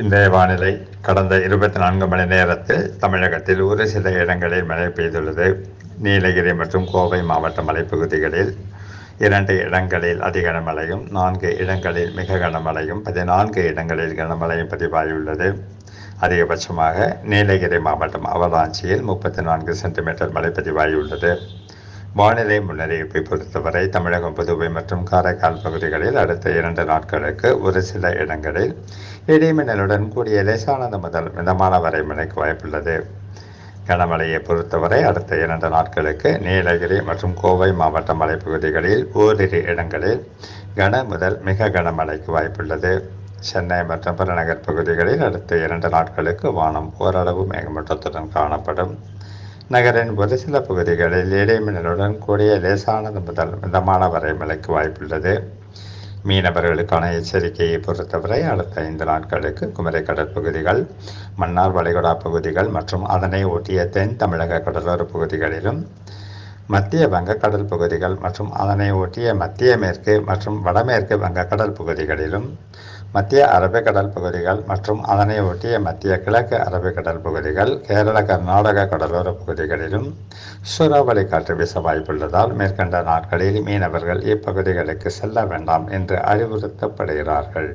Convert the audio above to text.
இன்றைய வானிலை கடந்த இருபத்தி நான்கு மணி நேரத்தில் தமிழகத்தில் ஒரு சில இடங்களில் மழை பெய்துள்ளது. நீலகிரி மற்றும் கோவை மாவட்ட மலைப்பகுதிகளில் இரண்டு இடங்களில் அதி கனமழையும் நான்கு இடங்களில் மிக கனமழையும் பதினான்கு இடங்களில் கனமழையும் பதிவாகியுள்ளது. அதிகபட்சமாக நீலகிரி மாவட்டம் அவலாஞ்சியில் முப்பத்தி நான்கு சென்டிமீட்டர் மழை பதிவாகியுள்ளது. வானிலை முன்னறிவிப்பை பொறுத்தவரை தமிழகம் புதுவை மற்றும் காரைக்கால் பகுதிகளில் அடுத்த இரண்டு நாட்களுக்கு ஒரு சில இடங்களில் இடிமின்னலுடன் கூடிய லேசானது முதல் மிதமான வரை மழைக்கு வாய்ப்புள்ளது. கனமழையை பொறுத்தவரை அடுத்த இரண்டு நாட்களுக்கு நீலகிரி மற்றும் கோவை மாவட்ட மலைப்பகுதிகளில் ஓரிரு இடங்களில் கன முதல் மிக கனமழைக்கு வாய்ப்புள்ளது. சென்னை மற்றும் புறநகர் பகுதிகளில் அடுத்த இரண்டு நாட்களுக்கு வானம் ஓரளவு மேகமூட்டத்துடன் காணப்படும். நகரின் ஒரு சில பகுதிகளில் இடைமின்னலுடன் கூடிய லேசானது முதல் மிதமான வரை மழைக்கு வாய்ப்புள்ளது. மீனவர்களுக்கான எச்சரிக்கையை பொறுத்தவரை அடுத்த ஐந்து நாட்களுக்கு குமரி கடற்பகுதிகள் மன்னார் வளைகுடா பகுதிகள் மற்றும் அதனை ஒட்டிய தென் தமிழக கடலோர பகுதிகளிலும் மத்திய வங்கக்கடல் பகுதிகள் மற்றும் அதனை ஒட்டிய மத்திய மேற்கு மற்றும் வடமேற்கு வங்கக்கடல் பகுதிகளிலும் மத்திய அரபிக்கடல் பகுதிகள் மற்றும் அதனை ஒட்டிய மத்திய கிழக்கு அரபிக்கடல் பகுதிகள் கேரள கர்நாடக கடலோர பகுதிகளிலும் சூறாவளி காற்று வீச வாய்ப்புள்ளதால் மேற்கண்ட நாட்களில் மீனவர்கள் இப்பகுதிகளுக்கு செல்ல வேண்டாம் என்று அறிவுறுத்தப்படுகிறார்கள்.